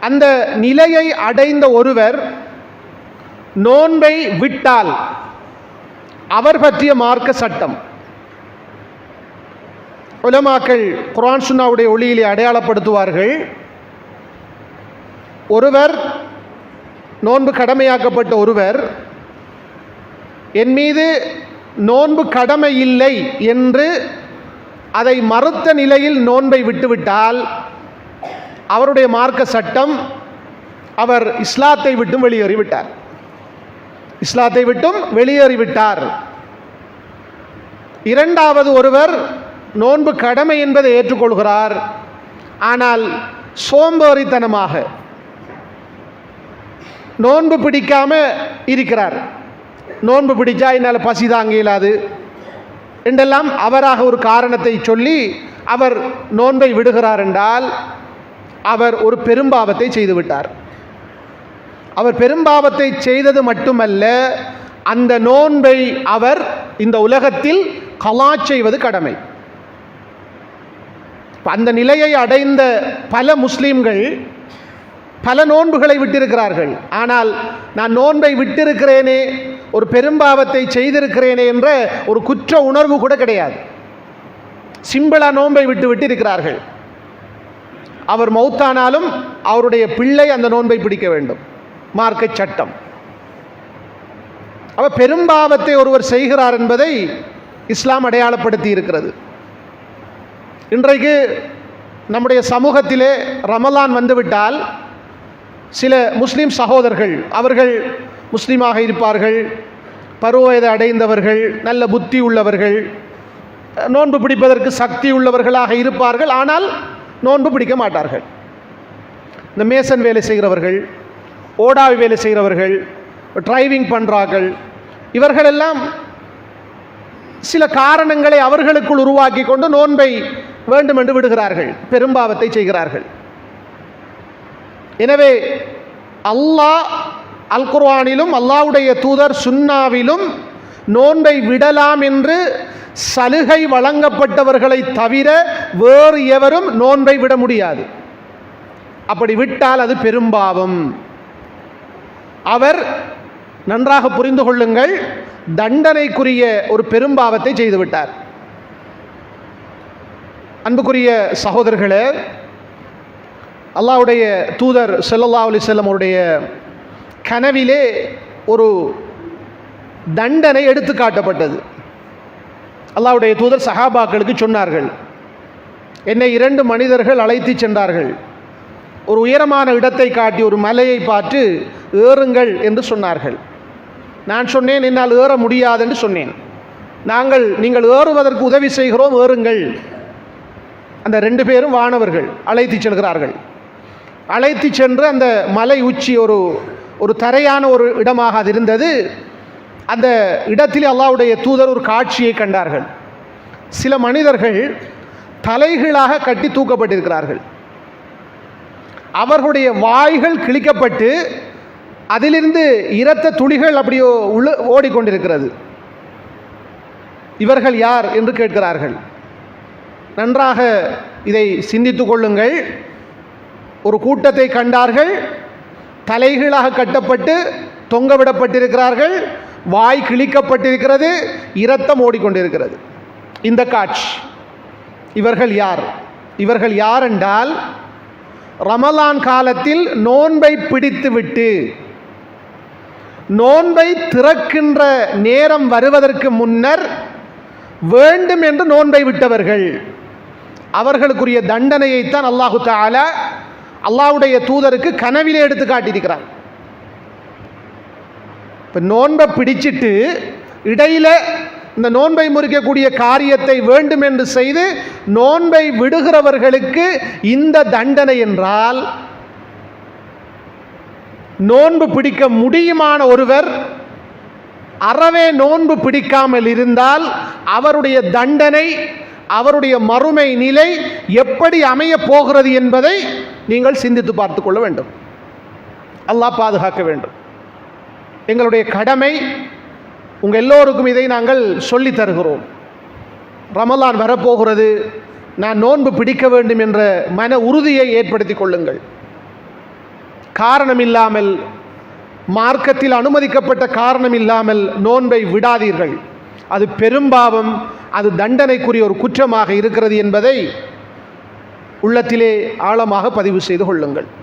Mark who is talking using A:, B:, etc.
A: அந்த நிலையை அடைந்த ஒருவர் நோன்பை விட்டால் அவர் பற்றிய மார்க்க சட்டம். உலமாக்கள் குரான் சுன்னாவுடைய ஒளியிலே அடையாளப்படுத்துவார்கள். ஒருவர் நோன்பு கடமையாக்கப்பட்ட ஒருவர் என் மீது நோன்பு கடமை இல்லை என்று அதை மறுத்த நிலையில் நோன்பை விட்டுவிட்டால் அவருடைய மார்க்க சட்டம் அவர் இஸ்லாத்தை விட்டும் வெளியேறிவிட்டார். இஸ்லாத்தை விட்டும் வெளியேறிவிட்டார். இரண்டாவது ஒருவர் நோன்பு கடமை என்பதை ஏற்றுக்கொள்கிறார். ஆனால் சோம்பேறித்தனமாக நோன்பு பிடிக்காம இருக்கிறார். நோன்பு பிடிச்சா என்னால் பசி தாங்க இயலாது. என்றெல்லாம் அவராக ஒரு காரணத்தை சொல்லி அவர் நோன்பை விடுகிறார் என்றால் அவர் ஒரு பெரும்பாவத்தை செய்துவிட்டார். அவர் பெரும்பாவத்தை செய்தது மட்டுமல்ல அந்த நோன்பை அவர் இந்த உலகத்தில் கலா செய்வது கடமை. அந்த நிலையை அடைந்த பல முஸ்லீம்கள் பல நோன்புகளை விட்டிருக்கிறார்கள். ஆனால் நான் நோன்பை விட்டிருக்கிறேனே ஒரு பெரும்பாவத்தை செய்திருக்கிறேனே என்ற ஒரு குற்ற உணர்வு கூட கிடையாது. சிம்பிளா நோன்பை விட்டு விட்டு இருக்கிறார்கள் அவர் மௌத்தானாலும் அவருடைய பிள்ளை அந்த நோன்பை பிடிக்க வேண்டும். மார்க்க சட்டம். அவ பெரும்பாவத்தை ஒருவர் செய்கிறார் என்பதை இஸ்லாம் அடையாளப்படுத்தி இருக்கிறது. இன்றைக்கு நம்முடைய சமூகத்திலே ரமலான் வந்துவிட்டால் சில முஸ்லீம் சகோதரர்கள் அவர்கள் முஸ்லீமாக இருப்பார்கள் பருவ வயது அடைந்தவர்கள் நல்ல புத்தி உள்ளவர்கள் நோன்பு பிடிப்பதற்கு சக்தி உள்ளவர்களாக இருப்பார்கள். ஆனால் நோன்பு பிடிக்க மாட்டார்கள். இந்த மேசன் வேலை செய்கிறவர்கள் ஓடாவி வேலை செய்கிறவர்கள் டிரைவிங் பண்ணுறார்கள் இவர்களெல்லாம் சில காரணங்களை அவர்களுக்குள் உருவாக்கி கொண்டு நோன்பை வேண்டும் என்று விடுகிறார்கள் பெரும்பாவத்தை செய்கிறார்கள். எனவே அல்லாஹ் அல் குர்ஆனிலும் அல்லாஹ்வுடைய தூதர் சுன்னாவிலும் நோன்பை விடலாம் என்று சலுகை வழங்கப்பட்டவர்களை தவிர வேறு எவரும் நோன்பை விட முடியாது. அப்படி விட்டால் அது பெரும்பாவம் அவர் நன்றாக புரிந்து கொள்ளுங்கள் தண்டனைக்குரிய ஒரு பெரும்பாவத்தை செய்துவிட்டார் அன்புக்குரிய சகோதரர்களே அல்லாவுடைய தூதர் செல்லல்லா அலி செல்லம் அவருடைய கனவிலே ஒரு தண்டனை எடுத்து காட்டப்பட்டது அல்லாவுடைய தூதர் சஹாபாக்களுக்கு சொன்னார்கள் என்னை இரண்டு மனிதர்கள் அழைத்து சென்றார்கள். ஒரு உயரமான இடத்தை காட்டி ஒரு மலையை பார்த்து ஏறுங்கள் என்று சொன்னார்கள். நான் சொன்னேன் என்னால் ஏற முடியாது என்று சொன்னேன். நாங்கள் நீங்கள் ஏறுவதற்கு உதவி செய்கிறோம் ஏறுங்கள். அந்த ரெண்டு பேரும் வானவர்கள் அழைத்து செல்கிறார்கள். அழைத்து சென்று அந்த மலை உச்சி ஒரு ஒரு தரையான ஒரு இடமாக அது இருந்தது. அந்த இடத்தில் அல்லாவுடைய தூதர் ஒரு காட்சியை கண்டார்கள். சில மனிதர்கள் தலைகளாக கட்டி தூக்கப்பட்டிருக்கிறார்கள். அவர்களுடைய வாய்கள் கிழிக்கப்பட்டு அதிலிருந்து இரத்த துளிகள் அப்படியோ உள்ள ஓடிக்கொண்டிருக்கிறது. இவர்கள் யார் என்று கேட்கிறார்கள். நன்றாக இதை சிந்தித்து கொள்ளுங்கள். ஒரு கூட்டத்தை கண்டார்கள். தலைகீழாக கட்டப்பட்டு தொங்கவிடப்பட்டிருக்கிறார்கள். வாய் கிழிக்கப்பட்டிருக்கிறது இரத்தம் ஓடிக்கொண்டிருக்கிறது. இந்த காட்சி இவர்கள் யார்? இவர்கள் யார் என்றால் ரமலான் காலத்தில் நோன்பை பிடித்துவிட்டு நோன்பை திறக்கின்ற நேரம் வருவதற்கு முன்னர் வேண்டும் என்று நோன்பை விட்டவர்கள். அவர்களுக்குரிய தண்டனையைத்தான் அல்லாஹு தாலா அல்லாவுடைய தூதருக்கு கனவிலே எடுத்து காட்டியிருக்கிறார் இப்போ நோன்பை பிடிச்சிட்டு இடையில் இந்த நோன்பை முறிக்கக்கூடிய காரியத்தை வேண்டும் என்று செய்து நோன்பை விடுகிறவர்களுக்கு இந்த தண்டனை என்றால் நோன்பு பிடிக்க முடியுமான ஒருவர் அறவே நோன்பு பிடிக்காமல் இருந்தால் அவருடைய தண்டனை அவருடைய மறுமை நிலை எப்படி அமைய போகிறது என்பதை நீங்கள் சிந்தித்து பார்த்து கொள்ள வேண்டும். அல்லாஹ் பாதுகாக்க வேண்டும். எங்களுடைய கடமை உங்கள் எல்லோருக்கும் இதை நாங்கள் சொல்லித் தருகிறோம். ரமலான் வரப்போகிறது. நான் நோன்பு பிடிக்க வேண்டும் என்ற மன உறுதியை ஏற்படுத்தி கொள்ளுங்கள். காரணம் இல்லாமல் மார்க்கத்தில் அனுமதிக்கப்பட்ட காரணம் இல்லாமல் நோன்பை விடாதீர்கள். அது பெரும்பாவம் அது தண்டனைக்குரிய ஒரு குற்றமாக இருக்கிறது என்பதை உள்ளத்திலே ஆழமாக பதிவு செய்து கொள்ளுங்கள்.